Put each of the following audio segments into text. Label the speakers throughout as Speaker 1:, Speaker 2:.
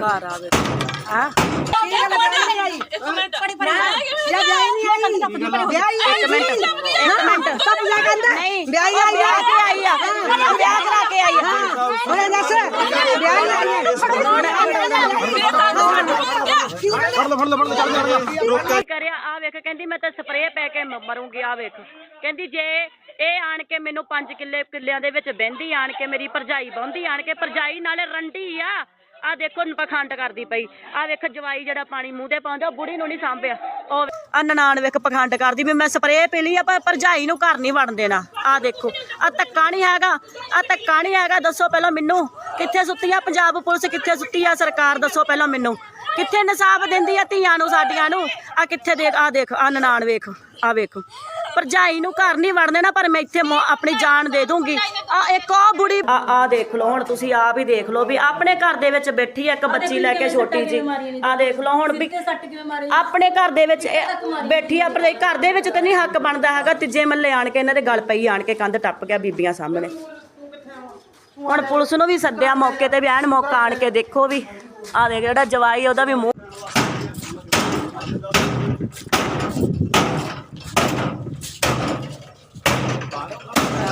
Speaker 1: ਘਰ ਆਵੇ। ਹਾਂ? ਇੱਕ ਮਿੰਟ। ਇੱਕ ਮਿੰਟ।
Speaker 2: ਸਭ ਕਹਿੰਦਾ?
Speaker 1: ਨਹੀਂ।
Speaker 2: ਵਿਆਹੀ
Speaker 1: ਉਹ
Speaker 2: ਆਈ
Speaker 1: ਵਿਆਹ
Speaker 2: ਆ।
Speaker 1: ਕੇ ਆਈ ਆ। ਉਹ ਵਿਆਹ ਕਰਾ ਕੇ ਆਈ ਆ।
Speaker 2: ਉਹਨੇ ਦੱਸ। ਵਿਆਹੀ ਆਈ ਹੈ
Speaker 3: ਫੜ ਲਓ ਫੜ ਲਓ ਫੜ ਲਓ ਚੱਲ ਜਾ ਰੋਕ
Speaker 1: ਕੀ ਕਰਿਆ? ਆ ਵੇਖ ਕਹਿੰਦੀ ਮੈਂ ਤਾਂ ਸਪਰੇਅ ਪੈ ਕੇ ਮਰੂੰਗੀ ਆ ਵੇਖ। ਕਹਿੰਦੀ ਜੇ ਇਹ ਆਣ ਕੇ ਮੈਨੂੰ 5 ਕਿੱਲੇ, ਕਿੱਲਿਆਂ ਦੇ ਵਿੱਚ ਬਹਿੰਦੀ, ਆਣ ਕੇ ਮੇਰੀ ਭਰਜਾਈ ਬਹਿੰਦੀ ਆਣ ਕੇ ਭਰਜਾਈ ਨਾਲੇ ਰੰਡੀ ਆ। ਆ ਦੇਖੋ ਪਖੰਡ ਕਰਦੀ ਪਈ। ਆ ਵੇਖ ਜਵਾਈ ਜਿਹੜਾ ਪਾਣੀ ਮੂੰਹ ਤੇ ਪਾਉਂਦਾ, ਉਹ ਬੁੜੀ ਨੂੰ ਨਹੀਂ ਸਾਂਭਿਆ। ਉਹ ਆ ਨਨਾਣ ਵੇਖ ਪਖੰਡ ਕਰਦੀ ਵੀ ਮੈਂ ਸਪਰੇਅ ਪੀ ਲਈ ਆ ਪਰ ਭਰਜਾਈ ਨੂੰ ਘਰ ਨਹੀਂ ਵੜਨ ਦੇਣਾ। ਆ ਦੇਖੋ ਆ ਧੱਕਾ ਨਹੀਂ ਹੈਗਾ ਆ ਧੱਕਾ ਨਹੀਂ ਹੈਗਾ, ਦੱਸੋ ਪਹਿਲਾਂ ਮੈਨੂੰ, ਕਿੱਥੇ ਸੁੱਤੀ ਆ ਪੰਜਾਬ ਪੁਲਿਸ, ਕਿੱਥੇ ਸੁੱਤੀ ਆ ਸਰਕਾਰ, ਦੱਸੋ ਪਹਿਲਾਂ ਮੈਨੂੰ। ਕਿੱਥੇ ਇਨਸਾਫ ਦਿੰਦੀ ਆ ਧੀਆਂ ਨੂੰ, ਸਾਡੀਆਂ ਨੂੰ? ਆ ਕਿੱਥੇ ਦੇਖ ਆ ਦੇਖ ਆ ਨਨਾਣ ਵੇਖ ਆ ਵੇਖ। ਭਰਜਾਈ ਨੂੰ ਘਰ ਨਹੀਂ ਵੜਨ ਦੇਣਾ ਪਰ ਮੈਂ ਇੱਥੇ ਆਪਣੀ ਜਾਨ ਦੇ ਦੂੰਗੀ ਆ ਇੱਕ ਆ ਬੁੜੀ ਆ ਆ ਦੇਖ ਲਓ ਹੁਣ ਤੁਸੀਂ ਆਪ ਹੀ ਦੇਖ ਲਓ ਵੀ ਆਪਣੇ ਘਰ ਦੇ ਵਿੱਚ ਬੈਠੀ ਆ ਇੱਕ ਬੱਚੀ ਲੈ ਕੇ ਛੋਟੀ ਜੀ। ਆ ਦੇਖ ਲਓ ਹੁਣ ਵੀ ਆਪਣੇ ਘਰ ਦੇ ਵਿੱਚ ਬੈਠੀ ਆ ਪਰ ਘਰ ਦੇ ਵਿੱਚ ਤਾਂ ਨਹੀਂ ਹੱਕ ਬਣਦਾ ਹੈਗਾ ਤੀਜੇ ਮੱਲੇ ਆਣ ਕੇ ਇਹਨਾਂ ਦੇ ਗਲ ਪਈ ਆਣ ਕੇ ਕੰਧ ਟੱਪ ਗਿਆ ਬੀਬੀਆਂ ਸਾਹਮਣੇ। ਹੁਣ ਪੁਲਿਸ ਨੂੰ ਵੀ ਸੱਦਿਆ ਮੌਕੇ ਤੇ ਵੀ ਐਨ ਮੌਕਾ ਆਣ ਕੇ ਦੇਖੋ ਵੀ। ਆ ਦੇਖ ਜਿਹੜਾ ਜਵਾਈ ਉਹਦਾ ਵੀ ਮੂੰਹ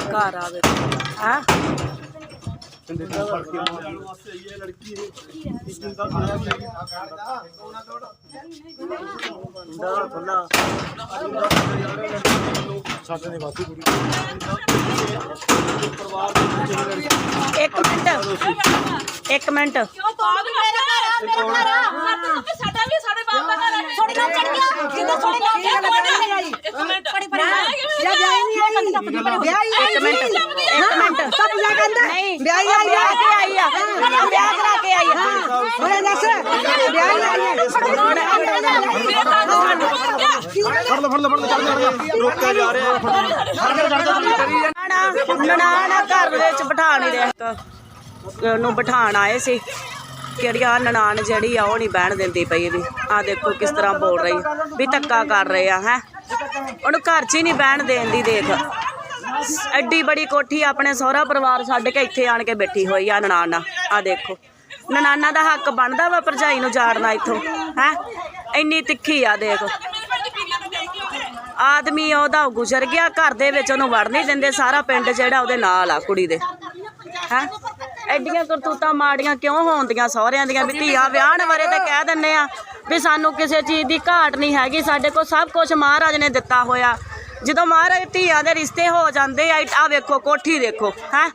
Speaker 1: ਘਰ ਆਵੇ। ਹਾਂ? ਇੱਕ ਮਿੰਟ ਇੱਕ ਮਿੰਟ
Speaker 4: ਕਿਉਂ ਬਾਗ ਮੇਰਾ ਘਰ ਆ ਮੇਰਾ ਘਰ ਆ ਸਾਡਾ ਵੀ ਸਾਡੇ ਬਾਪ ਦਾ ਘਰ ਆ ਥੋੜੀ ਨਾ ਚੜ ਗਿਆ ਕਿੰਨਾ ਥੋੜੀ ਨਾ
Speaker 2: ਕੀ ਗੱਲ ਕਰਨੀ ਆਈ
Speaker 4: ਇੱਕ ਮਿੰਟ ਬੜੀ
Speaker 2: ਜਾਂ ਵਿਆਹੀ ਨਹੀਂ ਆਈ ਵਿਆਹੀ ਆਈ
Speaker 1: ਇੱਕ ਮਿੰਟ ਇੱਕ ਮਿੰਟ
Speaker 2: ਸਭ ਕਹਿੰਦਾ
Speaker 1: ਨਹੀਂ।
Speaker 2: ਵਿਆਹੀ ਆਈ
Speaker 1: ਵਿਆਹ ਕੇ ਆਈ ਆ। ਵਿਆਹ ਕਰਾ ਕੇ ਆਈ ਆ।
Speaker 2: ਉਹਨੇ ਦੱਸ। ਵਿਆਹੀ ਆਈ ਹੈ
Speaker 3: ਫੜ। ਲਓ ਫੜ। ਲਓ ਫੜ ਲਓ ਚੱਲ ਜਾ ਰੋਕ ਜਾ ਰਿਹਾ।
Speaker 1: ਨਾ ਨਾ ਨਾ ਘਰ ਵਿੱਚ ਬਿਠਾ ਨਹੀਂ ਰਿਹਾ। ਉਹਨੂੰ ਬਿਠਾਣ ਆਏ ਸੀ। ਕਿਹੜੀ ਆ ਨਨਾਣ ਜਿਹੜੀ ਆ ਉਹ ਨਹੀਂ ਬਹਿਣ ਦਿੰਦੀ ਪਈ ਇਹਦੀ। ਆ ਦੇਖੋ ਕਿਸ ਤਰ੍ਹਾਂ ਬੋਲ ਰਹੀ ਵੀ ਧੱਕਾ ਕਰ ਰਹੇ ਆ ਹੈ। ਉਹਨੂੰ ਘਰ 'ਚ ਹੀ ਨਹੀਂ ਬਹਿਣ ਦੇਣ ਦੀ ਦੇਖ। ਐਡੀ ਬੜੀ ਕੋਠੀ ਆਪਣੇ ਸਹੁਰਾ ਪਰਿਵਾਰ ਛੱਡ ਕੇ ਇੱਥੇ ਆਣ ਕੇ ਬੈਠੀ ਹੋਈ ਆ ਨਨਾਣ ਨਾਲ ਆ ਦੇਖੋ। ਨਨਾਨਾ ਦਾ ਹੱਕ ਬਣਦਾ ਵਾ ਭਰਜਾਈ ਨੂੰ ਜਾੜਨਾ ਇੱਥੋਂ, ਹੈ? ਇੰਨੀ ਤਿੱਖੀ ਆ, ਦੇਖ। ਆਦਮੀ ਉਹਦਾ ਗੁਜ਼ਰ ਗਿਆ, ਘਰ ਦੇ ਵਿੱਚ ਉਹਨੂੰ ਵੜ ਨਹੀਂ ਦਿੰਦੇ, ਸਾਰਾ ਪਿੰਡ ਜਿਹੜਾ ਉਹਦੇ ਨਾਲ ਆ ਕੁੜੀ ਦੇ। ਹੈ? ਐਡੀਆਂ ਕਰਤੂਤਾਂ ਮਾੜੀਆਂ ਕਿਉਂ ਹੋਣਦੀਆਂ ਸਹੁਰਿਆਂ ਦੀਆਂ? ਵੀ ਧੀਆਂ ਵਿਆਹਣ ਬਾਰੇ ਤਾਂ ਕਹਿ ਦਿੰਨੇ ਆ ਵੀ ਸਾਨੂੰ ਕਿਸੇ ਚੀਜ਼ ਦੀ ਘਾਟ ਨਹੀਂ ਹੈਗੀ, ਸਾਡੇ ਕੋਲ ਸਭ ਕੁਝ ਮਹਾਰਾਜ ਨੇ ਦਿੱਤਾ ਹੋਇਆ। ਜਦੋਂ ਮਹਾਰਾਜ ਧੀਆਂ ਦੇ ਰਿਸ਼ਤੇ ਹੋ ਜਾਂਦੇ ਆ ਆ ਵੇਖੋ, ਕੋਠੀ ਦੇਖੋ, ਹੈ?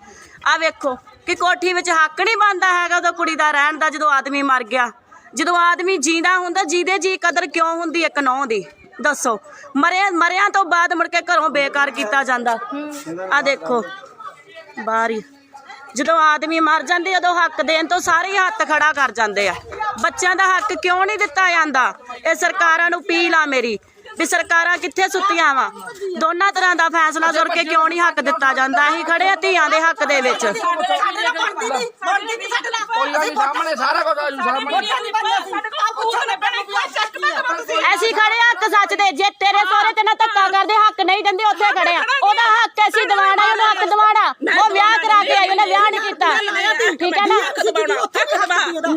Speaker 1: ਆ ਵੇਖੋ ਕਿ ਕੋਠੀ ਵਿੱਚ ਹੱਕ ਨਹੀਂ ਬਣਦਾ ਹੈਗਾ ਉਹਦਾ ਕੁੜੀ ਦਾ ਰਹਿਣ ਦਾ, ਜਦੋਂ ਆਦਮੀ ਮਰ ਗਿਆ। ਜਦੋਂ ਆਦਮੀ ਜੀਂਦਾ ਹੁੰਦਾ, ਜੀਦੇ ਜੀ ਕਦਰ ਕਿਉਂ ਹੁੰਦੀ ਇੱਕ ਨੌਂ ਦੀ। ਦੱਸੋ, ਮਰਿਆ ਮਰਿਆਂ ਤੋਂ ਬਾਅਦ ਮੁੜ ਕੇ ਘਰੋਂ ਬੇਕਾਰ ਕੀਤਾ ਜਾਂਦਾ। ਆ ਦੇਖੋ, ਬਾਰੀ। ਜਦੋਂ ਆਦਮੀ ਮਰ ਜਾਂਦੇ, ਉਦੋਂ ਹੱਕ ਦੇਣ ਤੋਂ ਸਾਰੇ ਹੱਥ ਖੜਾ ਕਰ ਜਾਂਦੇ ਆ। ਬੱਚਿਆਂ ਦਾ ਹੱਕ ਕਿਉਂ ਨਹੀਂ ਦਿੱਤਾ ਜਾਂਦਾ? ਇਹ ਸਰਕਾਰਾਂ ਨੂੰ ਅਪੀਲ ਆ ਮੇਰੀ। ਵੀ ਸਰਕਾਰਾਂ ਕਿੱਥੇ ਸੁੱਤੀਆਂ ਵਾ? ਦੋਨਾਂ ਤਰ੍ਹਾਂ ਦਾ ਫੈਸਲਾ ਜ਼ੁਰ ਕੇ ਕਿਉਂ ਨਹੀਂ ਹੱਕ ਦਿੱਤਾ ਜਾਂਦਾ? ਅਸੀਂ ਖੜੇ ਆ ਧੀਆਂ ਦੇ ਹੱਕ ਦੇ ਵਿੱਚ।
Speaker 3: ਸਾਹਮਣੇ ਸਾਰਾ ਕੁਝ ਆਜੂ ਸਾਹਮਣੇ।
Speaker 1: ਅਸੀਂ ਖੜੇ ਆ ਹੱਕ ਸੱਚ ਦੇ। ਜੇ ਤੇਰੇ ਸਹੁਰੇ ਤੇ ਨਾ ਧੱਕਾ ਕਰਦੇ ਹੱਕ ਨਹੀਂ ਦਿੰਦੇ ਉੱਥੇ ਖੜੇ ਆ। ਉਹਦਾ ਹੱਕ ਅਸੀਂ ਦਿਵਾਣਾ ਉਹਨੂੰ ਹੱਕ ਦਿਵਾਣਾ ਉਹ ਵਿਆਹ ਕਰਾ ਕੇ ਆਈ ਉਹਨੇ ਵਿਆਹ ਨਹੀਂ ਕੀਤਾ। ਠੀਕ ਹੈ ਨਾ?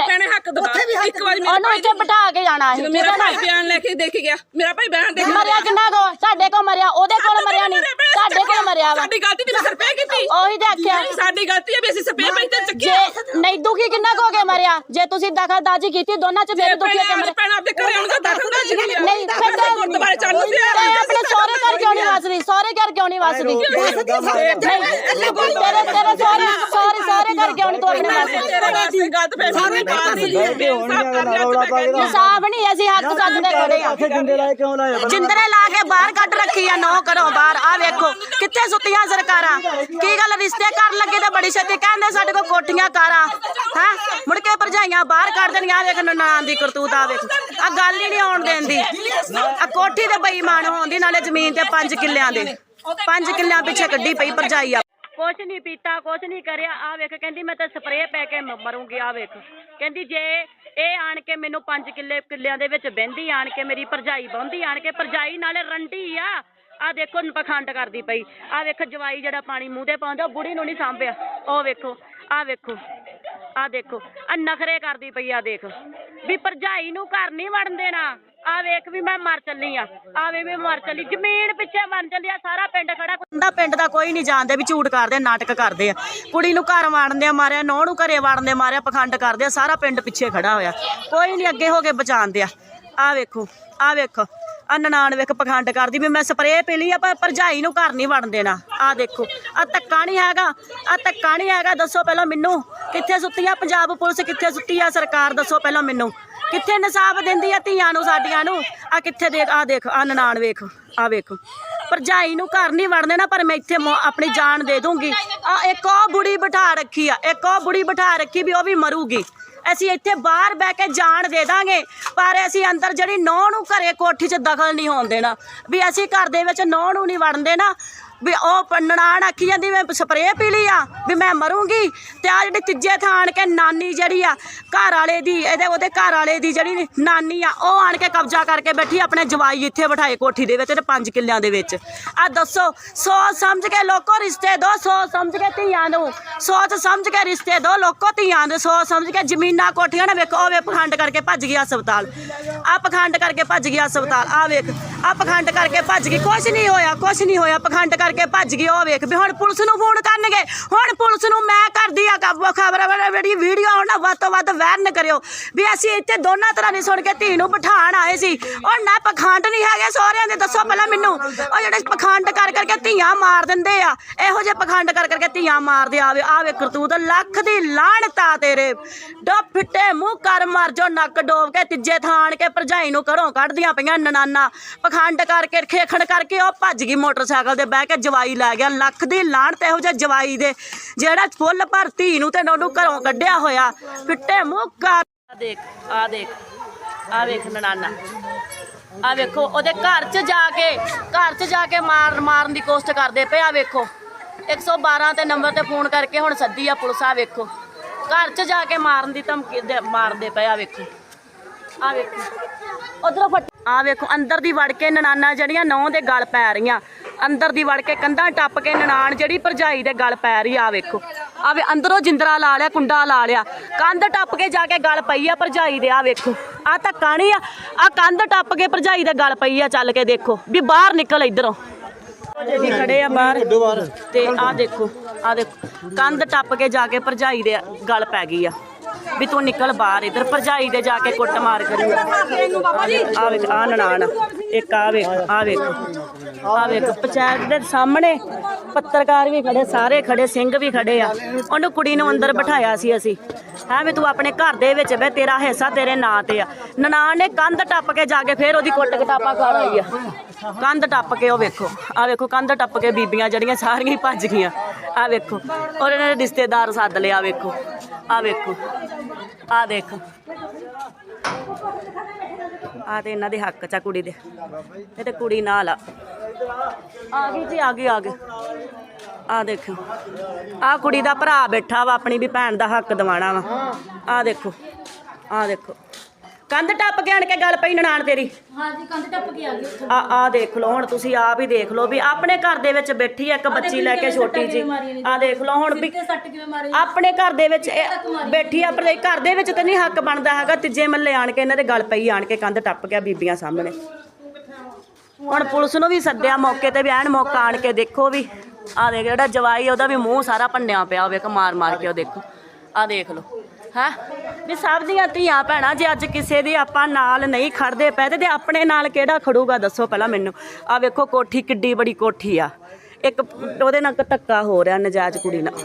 Speaker 4: ਭੈਣੇ ਹੱਕ ਦਵਾ ਇੱਕ ਵਾਰੀ ਮੇਰਾ
Speaker 1: ਉਹਨੂੰ ਇੱਥੇ ਬਿਠਾ ਕੇ ਜਾਣਾ ਅਸੀਂ ਠੀਕ
Speaker 4: ਮੇਰਾ
Speaker 1: ਹੈ ਨਾ
Speaker 4: ਭਾਈ ਬਿਆਨ ਲੈ ਕੇ ਦੇਖ ਗਿਆ ਮੇਰਾ ਭਾਈ ਬਿਆਨ ਦੇਖ
Speaker 1: ਮਰਿਆ ਕਿੰਨਾ ਕੋ ਸਾਡੇ ਕੋ ਮਰਿਆ ਉਹਦੇ ਕੋਲ ਮਰਿਆ ਨਹੀਂ। ਸਾਡੇ ਕੋਲ ਮਰਿਆ ਵਾ।
Speaker 4: ਸਾਡੀ ਗਲਤੀ ਨਹੀਂ ਸਰਪੇ ਕੀਤੀ।
Speaker 1: ਉਹੀ ਤੇ ਆਖਿਆ।
Speaker 4: ਸਾਡੀ ਗਲਤੀ ਹੈ ਵੀ ਅਸੀਂ ਸਰਪੇ ਭਾਈ ਤੇ
Speaker 1: ਜੇ
Speaker 4: ਚੱਕਿਆ।
Speaker 1: ਨਹੀਂ ਦੁਖੀ ਕਿੰਨਾ ਕੋ ਕੇ ਮਰਿਆ? ਜੇ ਤੁਸੀਂ ਦਖਲਦਾਜੀ ਕੀਤੀ ਦੋਨਾਂ ਚ ਫਿਰ ਦੁਖੀ ਕੇ ਮਰਿਆ।
Speaker 4: ਭੈਣ ਆਪਦੇ ਘਰੇ ਆਉਣ ਦਾ ਦਖਲ ਦਾ ਜੀ
Speaker 1: ਨਹੀਂ ਫਿਰ
Speaker 4: ਗੁਰਦੁਆਰੇ ਪਿਆ
Speaker 1: ਤੇ ਆਪਣੇ ਸਹੁਰੇ ਘਰ ਨਹੀਂ ਵਸਦੀ ਸਹੁਰੇ ਘਰ ਕਿਉਂ ਨਹੀਂ ਵਸਦੀ? ਨਹੀਂ ਤੇਰੇ ਤੇਰੇ ਸਹੁਰੇ ਸਹੁਰੇ ਸਹੁਰੇ ਘਰ ਕਿਉਂ ਨਹੀਂ ਤੂੰ ਆਪਣੇ ਵਸਦੀ?
Speaker 4: ਤੇਰੇ ਵਾਸਤੇ ਗਲਤ ਫਹਿਮੀ ਨਹੀਂ
Speaker 1: ਇਨਸਾਫ ਨਹੀਂ ਅਸੀਂ ਹੱਕ ਸੱਚ ਦੇ ਖੜੇ ਆ।
Speaker 3: ਜਿੰਦੇ ਲਾਏ ਕਿਉਂ ਲਾਏ
Speaker 1: ਜਿੰਦਰੇ ਲਾ ਕੇ ਬਾਹਰ ਕੱਢ ਰੱਖੀ ਆ ਨੋ ਘਰੋਂ ਬਾਹਰ। ਆ ਵੇਖੋ ਕਿੱਥੇ ਸੁੱਤੀਆਂ ਸਰਕਾਰਾਂ? ਕੀ ਗੱਲ ਰਿਸ਼ਤੇ ਕਰਨ ਲੱਗੇ ਤੇ ਬੜੀ ਛੇਤੀ ਕਹਿੰਦੇ ਸਾਡੇ ਕੋਲ ਕੋਠੀਆਂ ਕਾਰਾਂ। ਹੈ? ਮੁੜ ਕੇ ਭਰਜਾਈਆਂ ਬਾਹਰ ਕੱਢ ਦੇਣੀਆਂ ਆ ਵੇਖ ਨਨਾਣ ਦੀ ਕਰਤੂਤ ਆ ਵੇਖ। ਆ ਗੱਲ ਹੀ ਨਹੀਂ ਆਉਣ ਦੇਂਦੀ। ਆ ਕੋਠੀ ਤੇ ਬੇਈਮਾਨ ਹੋਣ ਦੀ ਨਾਲੇ ਜ਼ਮੀਨ ਤੇ 5 ਕਿੱਲਿਆਂ ਦੇ। 5 ਕਿੱਲਿਆਂ ਪਿੱਛੇ ਕੱਢੀ ਪਈ ਭਰਜਾਈ ਆ। ਕੁਛ ਨਹੀਂ ਪੀਤਾ ਕੁਛ ਨਹੀਂ ਕਰਿਆ। ਆ ਵੇਖ ਕਹਿੰਦੀ ਮੈਂ ਤਾਂ ਸਪਰੇਅ ਪੈ ਕੇ ਮਰੂੰਗੀ ਆ ਵੇਖ। ਕਹਿੰਦੀ ਜੇ ਇਹ ਆਣ ਕੇ ਮੈਨੂੰ 5 ਕਿੱਲੇ ਕਿੱਲਿਆਂ ਦੇ ਵਿੱਚ ਬਹਿੰਦੀ ਆਣ ਕੇ ਮੇਰੀ ਭਰਜਾਈ ਬਹਿੰਦੀ ਆਣ ਕੇ ਭਰਜਾਈ ਨਾਲੇ ਰੰਡੀ ਆ। ਆ ਦੇਖੋ ਪਖੰਡ ਕਰਦੀ ਪਈ। ਆ ਵੇਖ ਜਵਾਈ ਜਿਹੜਾ ਪਾਣੀ ਮੂੰਹ ਤੇ ਪਾਉਂਦਾ ਬੁੜੀ ਨੂੰ ਨਹੀਂ ਸਾਂਭਿਆ। ਉਹ ਵੇਖੋ ਆ ਵੇਖੋ ਆ ਦੇਖੋ। ਆ ਨਖਰੇ ਕਰਦੀ ਪਈ ਆ ਦੇਖ। ਵੀ ਭਰਜਾਈ ਨੂੰ ਘਰ ਨਹੀਂ ਵੜਨ ਦੇਣਾ। ਆ ਵੇਖ ਵੀ ਮੈਂ ਮਰ ਚੱਲੀ ਆ ਆਵੇ ਵੀ ਮਰ ਚੱਲੀ। ਜ਼ਮੀਨ ਪਿੱਛੇ ਮਰ ਚੱਲੀ ਆ, ਸਾਰਾ ਪਿੰਡ ਖੜਾ ਦਾ ਪਿੰਡ ਦਾ ਕੋਈ ਨਹੀਂ ਜਾਣਦੇ ਵੀ ਝੂਠ ਕਰਦੇ, ਨਾਟਕ ਕਰਦੇ ਆ। ਕੁੜੀ ਨੂੰ ਘਰ ਵਾੜਨ ਦੇ ਮਾਰਿਆ, ਨੌ ਨੂੰ ਘਰੇ ਵਾੜਨ ਦੇ ਮਾਰਿਆ, ਪਖੰਡ ਕਰਦੇ ਆ, ਸਾਰਾ ਪਿੰਡ ਪਿੱਛੇ ਖੜਾ ਹੋਇਆ। ਕੋਈ ਨਹੀਂ ਅੱਗੇ ਹੋ ਕੇ ਬਚਾਉਂਦੇ ਆ। ਆ ਵੇਖੋ ਆ ਵੇਖੋ ਆ ਨਨਾਣ ਵੇਖ ਪਖੰਡ ਕਰਦੀ ਵੀ ਮੈਂ ਸਪਰੇਅ ਪੀ ਲਈ ਆ, ਪਰ ਭਰਜਾਈ ਨੂੰ ਘਰ ਨਹੀਂ ਵੜਨ ਦੇਣਾ। ਆ ਦੇਖੋ ਆ ਧੱਕਾ ਨਹੀਂ ਹੈਗਾ ਆ ਧੱਕਾ ਨਹੀਂ ਹੈਗਾ, ਦੱਸੋ ਪਹਿਲਾਂ ਮੈਨੂੰ ਕਿੱਥੇ ਸੁੱਤੀ ਆ, ਪੰਜਾਬ ਪੁਲਿਸ ਕਿੱਥੇ ਸੁੱਤੀ ਆ ਸਰਕਾਰ, ਦੱਸੋ ਪਹਿਲਾਂ ਮੈਨੂੰ। ਕਿੱਥੇ ਇਨਸਾਫ ਦਿੰਦੀ ਆ ਧੀਆਂ ਨੂੰ, ਸਾਡੀਆਂ ਨੂੰ? ਆ ਕਿੱਥੇ ਦੇਖ ਆ ਦੇਖ ਆ ਨਨਾਣ ਵੇਖ ਆ ਵੇਖ। ਭਰਜਾਈ ਨੂੰ ਘਰ ਨਹੀਂ ਵੜਨ ਦੇਣਾ ਪਰ ਮੈਂ ਇੱਥੇ ਆਪਣੀ ਜਾਨ ਦੇ ਦੂੰਗੀ ਆ ਇੱਕ ਉਹ ਬੁੜੀ ਬਿਠਾ ਰੱਖੀ ਆ, ਇੱਕ ਉਹ ਬੁੜੀ ਬਿਠਾ ਰੱਖੀ ਵੀ ਉਹ ਵੀ ਮਰੂਗੀ। ਅਸੀਂ ਇੱਥੇ ਬਾਹਰ ਬਹਿ ਕੇ ਜਾਨ ਦੇ ਦਾਂਗੇ, ਪਰ ਅਸੀਂ ਅੰਦਰ ਜਿਹੜੀ ਨੌ ਨੂੰ ਘਰੇ ਕੋਠੀ 'ਚ ਦਖਲ ਨਹੀਂ ਹੋਣ ਦੇਣਾ। ਵੀ ਅਸੀਂ ਘਰ ਦੇ ਵਿੱਚ ਨੌ ਨੂੰ ਨਹੀਂ ਵੜਨ ਦੇਣਾ। ਵੀ ਉਹ ਨਨਾਣ ਆਖੀ ਜਾਂਦੀ, ਮੈਂ ਸਪਰੇਅ ਪੀ ਲਈ ਆ, ਵੀ ਮੈਂ ਮਰੂੰਗੀ। ਤੇ ਆ ਜਿਹੜੀ ਤੀਜੇ ਥਾਂ ਆਣ ਕੇ ਨਾਨੀ ਜਿਹੜੀ ਆ, ਘਰ ਵਾਲੇ ਦੀ, ਇਹਦੇ ਉਹਦੇ ਘਰ ਵਾਲੇ ਦੀ ਜਿਹੜੀ ਨਾਨੀ ਆ, ਉਹ ਆਣ ਕੇ ਕਬਜ਼ਾ ਕਰਕੇ ਬੈਠੀ ਆਪਣੇ ਜਵਾਈ ਇੱਥੇ ਬਿਠਾਏ ਕੋਠੀ ਦੇ ਵਿੱਚ ਤੇ 5 ਕਿੱਲਿਆਂ ਦੇ ਵਿੱਚ। ਆ ਦੱਸੋ, ਸੋਚ ਸਮਝ ਕੇ ਲੋਕੋ ਰਿਸ਼ਤੇ ਦੋ, ਸੋਚ ਸਮਝ ਕੇ ਧੀਆਂ ਨੂੰ। ਸੋਚ ਸਮਝ ਕੇ ਰਿਸ਼ਤੇ ਦੋ, ਲੋਕੋ ਧੀਆਂ ਨੂੰ ਸੋਚ ਸਮਝ ਕੇ ਜ਼ਮੀਨਾਂ ਕੋਠੀਆਂ ਨਾ ਵੇਖੋ, ਉਹ ਵੇ ਪਖੰਡ ਕਰਕੇ ਭੱਜ ਗਿਆ ਹਸਪਤਾਲ। ਆ ਪਖੰਡ ਕਰਕੇ ਭੱਜ ਗਿਆ ਹਸਪਤਾਲ। ਆ ਵੇਖ ਆ ਪਖੰਡ ਕਰਕੇ ਭੱਜ ਗਈ। ਕੁਛ ਨਹੀਂ ਹੋਇਆ, ਕੁਛ ਨਹੀਂ ਹੋਇਆ। ਪਖੰਡ ਕਰਕੇ ਭੱਜ ਗਈ। ਉਹ ਵੇਖ ਵੀ ਹੁਣ ਪੁਲਿਸ ਨੂੰ ਫੋਨ ਕਰਨਗੇ। ਹੁਣ ਪੁਲਿਸ ਨੂੰ ਮੈਂ ਕਰਦੀ ਆ ਖਬਰ ਜਿਹੜੀ ਵੀਡੀਓ ਆਉਣਾ ਵੱਧ ਤੋਂ ਵੱਧ ਵਾਇਰਲ ਕਰਿਓ। ਵੀ ਅਸੀਂ ਇੱਥੇ ਦੋਨਾਂ ਤਰ੍ਹਾਂ ਦੀ ਸੁਣ ਕੇ ਧੀ ਨੂੰ ਬਿਠਾਣ ਆਏ ਸੀ। ਉਹ ਨਾ ਪਖੰਡ ਨਹੀਂ ਹੈਗੇ, ਸਹੁਰਿਆਂ ਦੇ ਦੱਸੋ ਪਹਿਲਾਂ ਮੈਨੂੰ। ਉਹ ਜਿਹੜੇ ਪਖੰਡ ਕਰ ਕਰਕੇ ਧੀਆਂ ਮਾਰ ਦਿੰਦੇ ਆ। ਇਹੋ ਜਿਹੇ ਪਖੰਡ ਕਰ ਕਰਕੇ ਧੀਆਂ ਮਾਰਦੇ ਆਵੇ ਆਵੇ ਕਰਤੂਤ, ਲੱਖ ਦੀ ਲਾਹਣਤਾ ਤੇਰੇ। ਡੋ ਫਿੱਟੇ ਮੂੰਹ ਕਰ ਮਰ ਜੋ ਨੱਕ ਡੋਬ ਕੇ ਤੀਜੇ ਥਾਣ ਕੇ ਭਰਜਾਈ ਨੂੰ ਘਰੋਂ ਕੱਢਦੀਆਂ ਪਈਆਂ ਨਨਾਨਾ। ਪਖੰਡ ਕਰਕੇ, ਖੇਖਣ ਕਰਕੇ ਉਹ ਭੱਜ ਗਈ ਮੋਟਰਸਾਈਕਲ ਤੇ ਬਹਿ ਕੇ ਜਵਾਈ ਲੈ ਗਿਆ। ਲੱਖ ਦੀ ਲਾਹਣਤ ਇਹੋ ਜਿਹੇ ਜਵਾਈ ਦੇ ਜਿਹੜਾ ਫੁੱਲ ਭਰ ਨੂੰ ਤੇ ਉਹਨੂੰ ਘਰੋਂ ਕੱਢਿਆ ਹੋਇਆ। ਫਿੱਟੇ ਮੂੰਹ ਕਰ। ਦੇਖ ਆ ਦੇਖ ਆ ਵੇਖ ਨਨਾਨਾ। ਆ ਵੇਖੋ, ਉਹਦੇ ਘਰ 'ਚ ਜਾ ਕੇ, ਘਰ 'ਚ ਜਾ ਕੇ ਮਾਰ ਮਾਰਨ ਦੀ ਕੋਸ਼ਿਸ਼ ਕਰਦੇ ਪਏ ਆ ਵੇਖੋ। 112 ਤੇ ਨੰਬਰ ਤੇ ਫੋਨ ਕਰਕੇ ਹੁਣ ਸੱਦੀ ਆ ਪੁਲਿਸ ਆ ਵੇਖੋ। ਘਰ 'ਚ ਜਾ ਕੇ ਮਾਰਨ ਦੀ ਧਮਕੀ ਦੇ- ਮਾਰਦੇ ਪਏ ਆ ਵੇਖੋ। ਆ ਵੇਖੋ। ਉਧਰੋਂ ਫਟ ਆ ਵੇਖੋ ਅੰਦਰ ਦੀ ਵੜ ਕੇ ਨਨਾਨਾ ਜਿਹੜੀਆਂ ਨੌ ਦੇ ਗਲ ਪੈ ਰਹੀਆਂ। ਅੰਦਰ ਦੀ ਵੜ ਕੇ ਕੰਧਾਂ ਟੱਪ ਕੇ ਨਨਾਣ ਜਿਹੜੀ ਭਰਜਾਈ ਦੇ ਗਲ ਪੈ ਰਹੀ ਆ ਵੇਖੋ। ਆ ਵੇ ਅੰਦਰੋਂ ਜਿੰਦਰਾ ਲਾ ਲਿਆ ਕੁੰਡਾ ਲਾ ਲਿਆ। ਕੰਧ ਟੱਪ ਕੇ ਜਾ ਕੇ ਗਲ ਪਈ ਆ ਭਰਜਾਈ ਦੇ ਆ ਵੇਖੋ। ਆ ਧੱਕਾ ਨਹੀਂ ਆ ਆ ਕੰਧ ਟੱਪ ਕੇ ਭਰਜਾਈ ਦੇ ਗਲ ਪਈ ਆ ਚੱਲ ਕੇ ਦੇਖੋ। ਵੀ ਬਾਹਰ ਨਿਕਲ ਇਧਰੋਂ। ਜੀ ਖੜੇ ਆ ਬਾਹਰ। ਤੇ ਆ ਦੇਖੋ ਆ ਦੇਖੋ। ਕੰਧ ਟੱਪ ਕੇ ਜਾ ਕੇ ਭਰਜਾਈ ਦੇ ਗਲ ਪੈ ਗਈ ਆ। ਵੀ ਤੂੰ ਨਿਕਲ ਬਾਹਰ ਇਧਰ ਭਰਜਾਈ ਦੇ ਜਾ ਕੇ ਕੁੱਟ ਮਾਰ ਕਰੀ। ਆ ਵੇਖ, ਆ ਨਨਾਣ, ਇੱਕ ਆ ਵੇਖ ਆ ਵੇਖ ਆ ਵੇਖ, ਪੰਚਾਇਤ ਦੇ ਸਾਹਮਣੇ ਪੱਤਰਕਾਰ ਵੀ ਖੜੇ, ਸਾਰੇ ਖੜੇ, ਸਿੰਘ ਵੀ ਖੜੇ ਆ। ਉਹਨੂੰ ਕੁੜੀ ਨੂੰ ਅੰਦਰ ਬਿਠਾਇਆ ਸੀ ਅਸੀਂ। ਹੈ ਵੀ ਤੂੰ ਆਪਣੇ ਘਰ ਦੇ ਵਿੱਚ ਬੈ ਤੇਰਾ ਹਿੱਸਾ ਤੇਰੇ ਨਾਂ ਤੇ ਆ। ਨਨਾਣ ਨੇ ਕੰਧ ਟੱਪ ਕੇ ਜਾ ਕੇ ਫੇਰ ਉਹਦੀ ਕੁੱਟ ਕਟਾਪਾ ਕਰ ਆਈ ਆ। ਕੰਧ ਟੱਪ ਕੇ, ਉਹ ਵੇਖੋ, ਆ ਵੇਖੋ, ਕੰਧ ਟੱਪ ਕੇ ਬੀਬੀਆਂ ਜਿਹੜੀਆਂ ਸਾਰੀਆਂ ਹੀ ਭੱਜ ਗਈਆਂ। ਆ ਵੇਖੋ, ਔਰ ਇਹਨਾਂ ਦੇ ਰਿਸ਼ਤੇਦਾਰ ਸੱਦ ਲਿਆ, ਵੇਖੋ। ਆ ਵੇਖੋ, ਆ ਦੇਖ। ਆ ਤੇ ਇਹਨਾਂ ਦੇ ਹੱਕ ਚ ਆ ਕੁੜੀ ਦੇ, ਇਹ ਤੇ ਕੁੜੀ ਨਾਲ ਆ। ਆ ਗਈ ਜੀ, ਆ ਗਈ ਆ ਗਈ। ਆ ਦੇਖੋ ਆ ਕੁੜੀ ਦਾ ਭਰਾ ਬੈਠਾ ਵਾ ਆਪਣੀ ਵੀ ਭੈਣ ਦਾ ਹੱਕ ਦਿਵਾਣਾ ਵਾ। ਆ ਦੇਖੋ ਆ ਦੇਖੋ। ਕੰਧ ਟੱਪ ਕੇ ਆਣ ਕੇ ਗੱਲ ਪਈ ਨਨਾਣ ਤੇਰੀ?
Speaker 4: ਹਾਂਜੀ ਕੰਧ ਟੱਪ ਕੇ ਆ ਗਈ ਉੱਥੋਂ।
Speaker 1: ਆ ਆ ਦੇਖ ਲਓ ਹੁਣ ਤੁਸੀਂ ਆਪ ਹੀ ਦੇਖ ਲਓ ਵੀ ਆਪਣੇ ਘਰ ਦੇ ਵਿੱਚ ਬੈਠੀ ਆ ਇੱਕ ਬੱਚੀ ਲੈ ਕੇ ਛੋਟੀ ਜੀ। ਆ ਦੇਖ ਲਓ ਹੁਣ ਵੀ
Speaker 4: ਤੇ ਸੱਟ ਕਿਵੇਂ ਮਾਰੇ
Speaker 1: ਆਪਣੇ ਘਰ ਦੇ ਵਿੱਚ ਇਹ ਬੈਠੀ ਆ ਪਰ ਘਰ ਦੇ ਵਿੱਚ ਤਾਂ ਨਹੀਂ ਹੱਕ ਬਣਦਾ ਹੈਗਾ ਤੀਜੇ ਮੱਲੇ ਆਣ ਕੇ ਇਹਨਾਂ ਦੇ ਗੱਲ ਪਈ ਆਣ ਕੇ ਕੰਧ ਟੱਪ ਗਿਆ ਬੀਬੀਆਂ ਸਾਹਮਣੇ। ਹੁਣ ਪੁਲਿਸ ਨੂੰ ਵੀ ਸੱਦਿਆ ਮੌਕੇ ਤੇ ਵੀ ਐਨ ਮੌਕਾ ਆਣ ਕੇ ਦੇਖੋ ਵੀ। ਆ ਦੇਖ ਜਿਹੜਾ ਜਵਾਈ ਉਹਦਾ ਵੀ ਮੂੰਹ ਸਾਰਾ ਭੰਨਿਆ ਪਿਆ ਹੋਵੇ ਕਿ ਮਾਰ ਮਾਰ ਕੇ ਉਹ ਦੇਖੋ। ਆ ਦੇਖ ਲਓ ਹੈ? ਵੀ ਸਭ ਦੀਆਂ ਧੀਆਂ ਭੈਣਾਂ, ਜੇ ਅੱਜ ਕਿਸੇ ਦੀ ਆਪਾਂ ਨਾਲ ਨਹੀਂ ਖੜਦੇ ਪਏ ਤੇ ਆਪਣੇ ਨਾਲ ਕਿਹੜਾ ਖੜੂਗਾ? ਦੱਸੋ ਪਹਿਲਾਂ ਮੈਨੂੰ। ਆ ਵੇਖੋ ਕੋਠੀ ਕਿੱਡੀ ਬੜੀ ਕੋਠੀ ਆ। ਇੱਕ ਉਹਦੇ ਨਾਲ ਧੱਕਾ ਹੋ ਰਿਹਾ ਨਜਾਇਜ਼ ਕੁੜੀ ਨਾਲ।